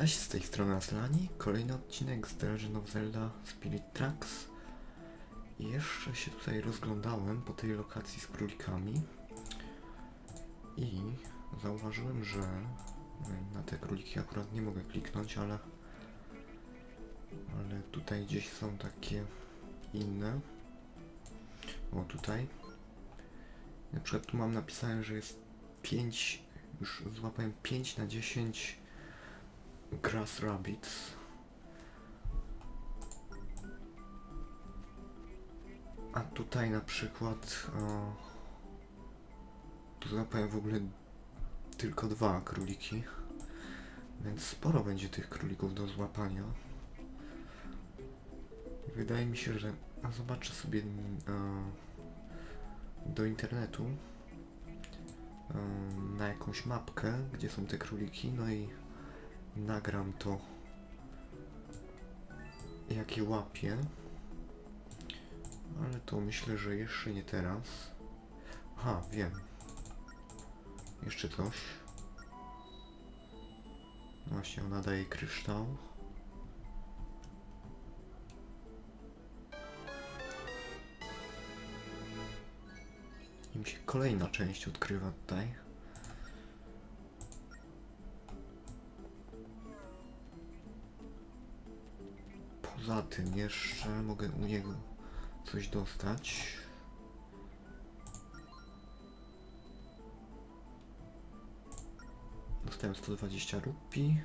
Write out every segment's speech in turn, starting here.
Cześć, z tej strony Aslani. Kolejny odcinek z The Legend of Zelda Spirit Tracks. Jeszcze się tutaj rozglądałem po tej lokacji z królikami. I zauważyłem, że na te króliki akurat nie mogę kliknąć, ale ale tutaj gdzieś są takie inne. O, tutaj. Na przykład tu mam napisane, że jest 5, już złapałem 5 na 10 Grass Rabbits. A tutaj na przykład o, tu złapałem w ogóle tylko dwa króliki. Więc sporo będzie tych królików do złapania. Wydaje mi się, że a zobaczę sobie mm, e, do internetu e, na jakąś mapkę, gdzie są te króliki, no i nagram to jakie łapię. Ale to myślę, że jeszcze nie teraz. Aha, wiem. Jeszcze coś. Właśnie ona daje kryształ. I mi się kolejna część odkrywa tutaj. Poza tym jeszcze mogę u niego coś dostać. Dostałem 120 rupii.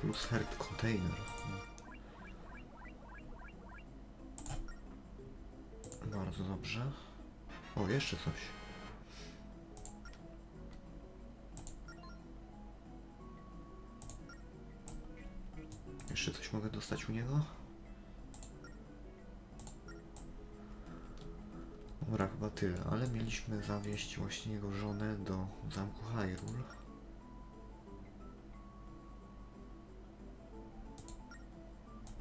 Plus heart container. Bardzo dobrze. O, jeszcze coś. Jeszcze coś mogę dostać u niego? Dobra, chyba tyle, ale mieliśmy zawieźć właśnie jego żonę do zamku Hyrule.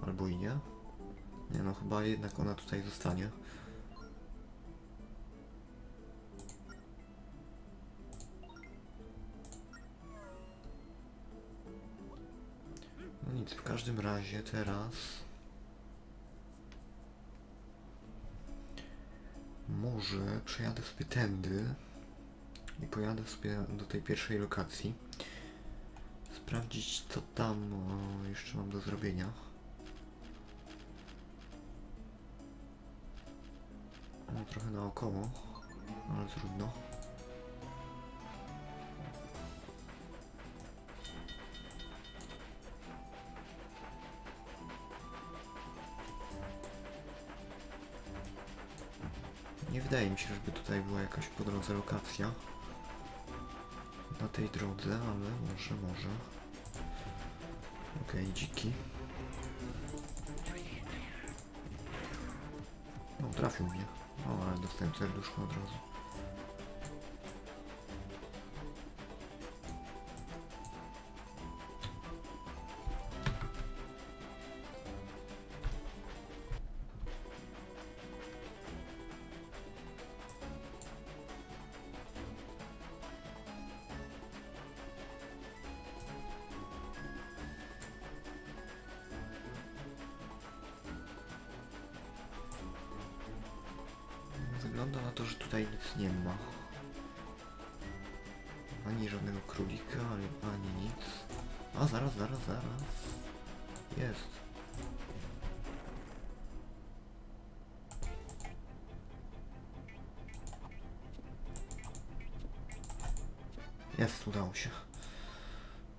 Albo i nie. Nie no, chyba jednak ona tutaj zostanie. W każdym razie teraz może przejadę sobie tędy i pojadę sobie do tej pierwszej lokacji. Sprawdzić co tam o, jeszcze mam do zrobienia. No, trochę naokoło, ale trudno. Wydaje mi się, żeby tutaj była jakaś po drodze lokacja. Na tej drodze, ale może, może. Okej, dziki. No, trafił mnie. O, ale dostałem serduszko od razu. Wygląda na to, że tutaj nic nie ma. Ani żadnego królika, ani, nic. A zaraz, zaraz, zaraz. Jest. Jest, udało się.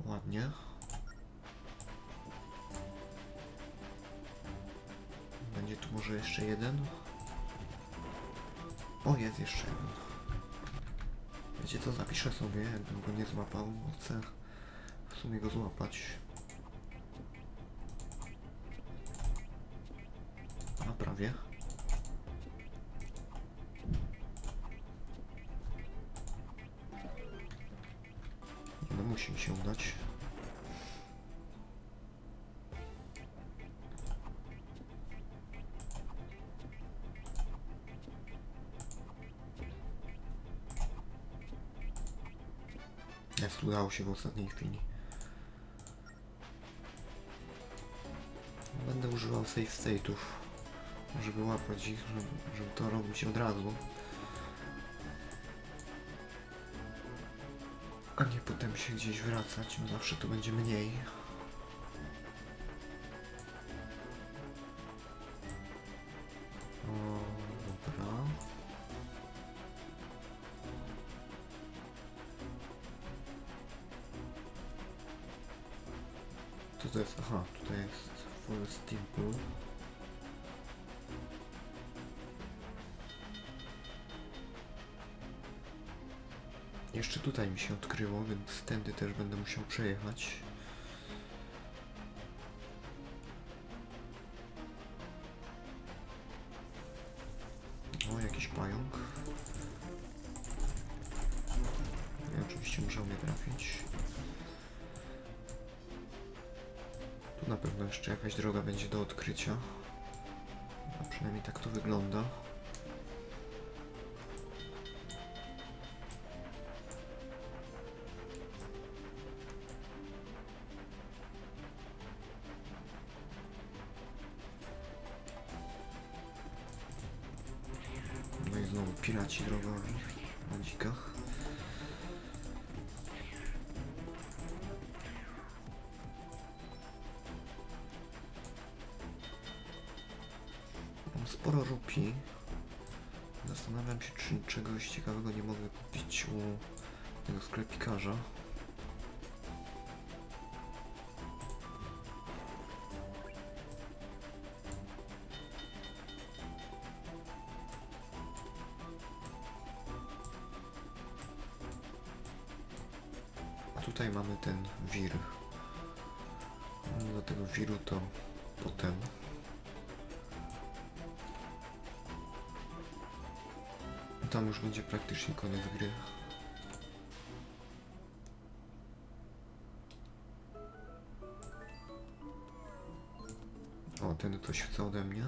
Ładnie. Będzie tu może jeszcze jeden? O, jest jeszcze jeden. Wiecie co, zapiszę sobie, jakbym go nie złapał, bo chcę w sumie go złapać. A, prawie. No musi mi się udać. Jest. udało się w ostatniej chwili. Będę używał save state'ów, żeby łapać ich, żeby, żeby to robić od razu. A nie potem się gdzieś wracać, no zawsze to będzie mniej. Co to jest? Aha, tutaj jest Forest Temple. Jeszcze tutaj mi się odkryło, więc tędy też będę musiał przejechać. O, jakiś pająk. I oczywiście muszę mnie trafić. Na pewno jeszcze jakaś droga będzie do odkrycia. A przynajmniej tak to wygląda. No i znowu piraci drogowi na dzikach. Czegoś ciekawego nie mogę kupić u tego sklepikarza. A tutaj mamy ten wir. Do tego wiru to potem. Tam już będzie praktycznie koniec gry. O, ten coś chce ode mnie.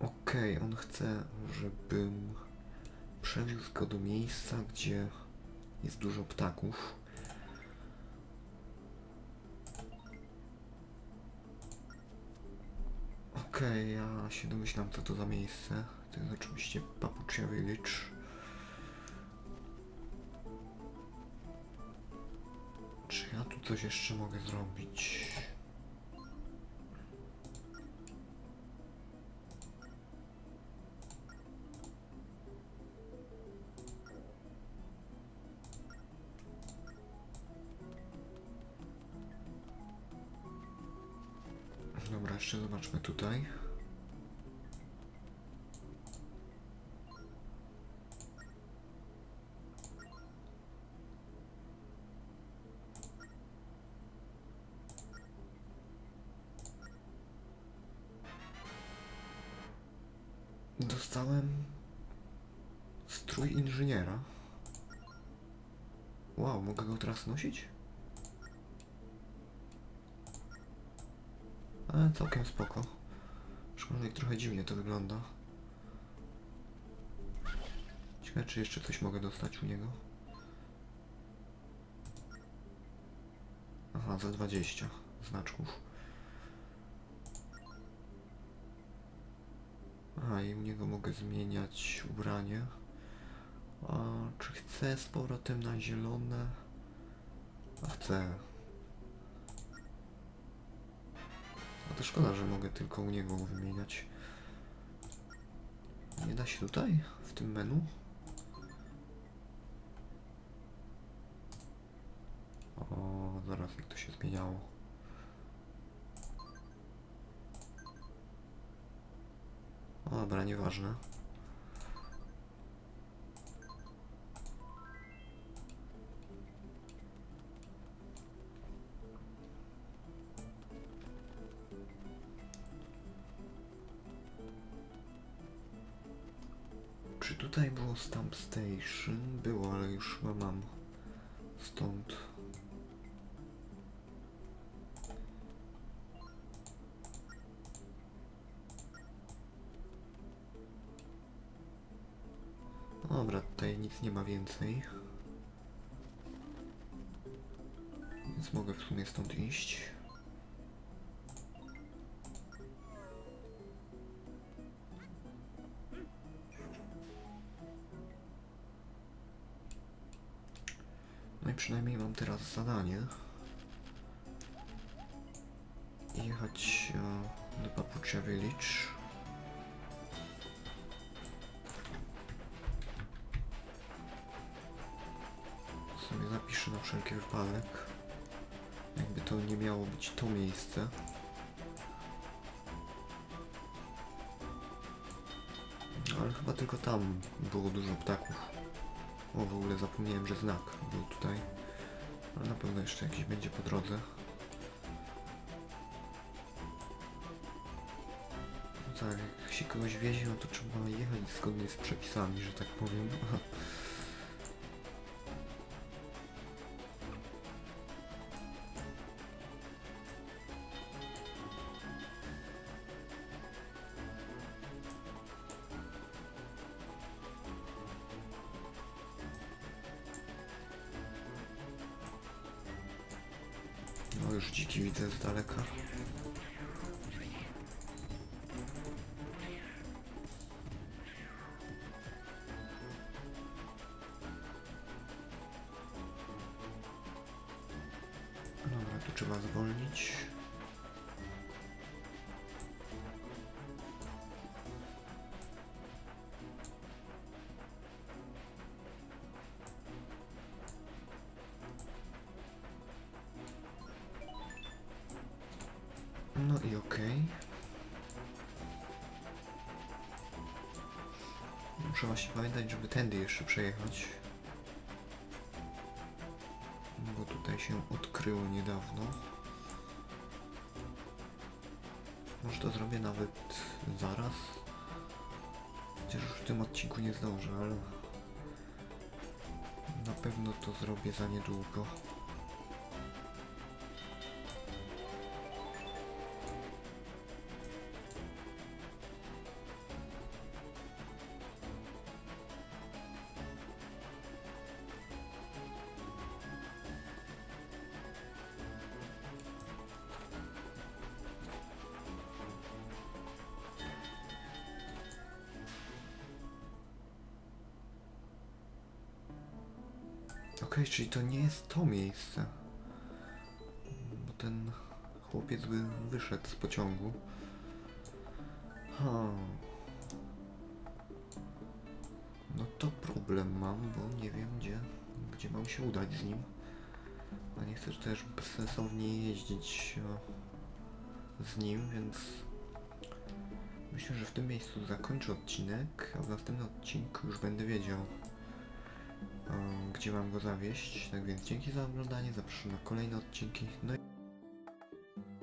Okej, on chce, żebym przewiózł go do miejsca, gdzie jest dużo ptaków. Okej, ja się domyślam, co to za miejsce. To jest oczywiście Papuchia Village. Czy ja tu coś jeszcze mogę zrobić? Zobaczmy tutaj. Dostałem strój inżyniera. Wow, mogę go teraz nosić? Ale całkiem spoko. Aczkolwiek trochę dziwnie to wygląda. Ciekawe, czy jeszcze coś mogę dostać u niego. Aha, za 20 znaczków. Aha, i u niego mogę zmieniać ubranie. A czy chcę z powrotem na zielone? A chcę. To szkoda, że mogę tylko u niego wymieniać. Nie da się tutaj? W tym menu? O, zaraz jak to się zmieniało. O, dobra, nieważne. tutaj było Stamp Station? Było, ale już chyba mam stąd. No dobra, tutaj nic nie ma więcej. Więc mogę w sumie stąd iść. Teraz zadanie. Jechać e, do Papucia Village. sobie zapiszę na wszelki wypadek. Jakby to nie miało być to miejsce. No, Ale chyba tylko tam było dużo ptaków. O, w ogóle zapomniałem, że znak był tutaj. Jeszcze jakiś będzie po drodze. No tak, jak się kogoś wiezie, no to trzeba jechać zgodnie z przepisami, że tak powiem. już dziki widzę z daleka. Muszę właśnie pamiętać, żeby tędy jeszcze przejechać. Bo tutaj się odkryło niedawno. Może to zrobię nawet zaraz. Chociaż już w tym odcinku nie zdążę, ale na pewno to zrobię za niedługo. Okej, czyli to nie jest to miejsce. Bo ten chłopiec by wyszedł z pociągu. Ha. No to problem mam, bo nie wiem gdzie, gdzie mam się udać z nim. A nie chcę też bezsensownie jeździć z nim, więc myślę, że w tym miejscu zakończę odcinek, a w następnym odcinku już będę wiedział, gdzie mam go zawieść. Tak więc dzięki za oglądanie, zapraszam na kolejne odcinki. No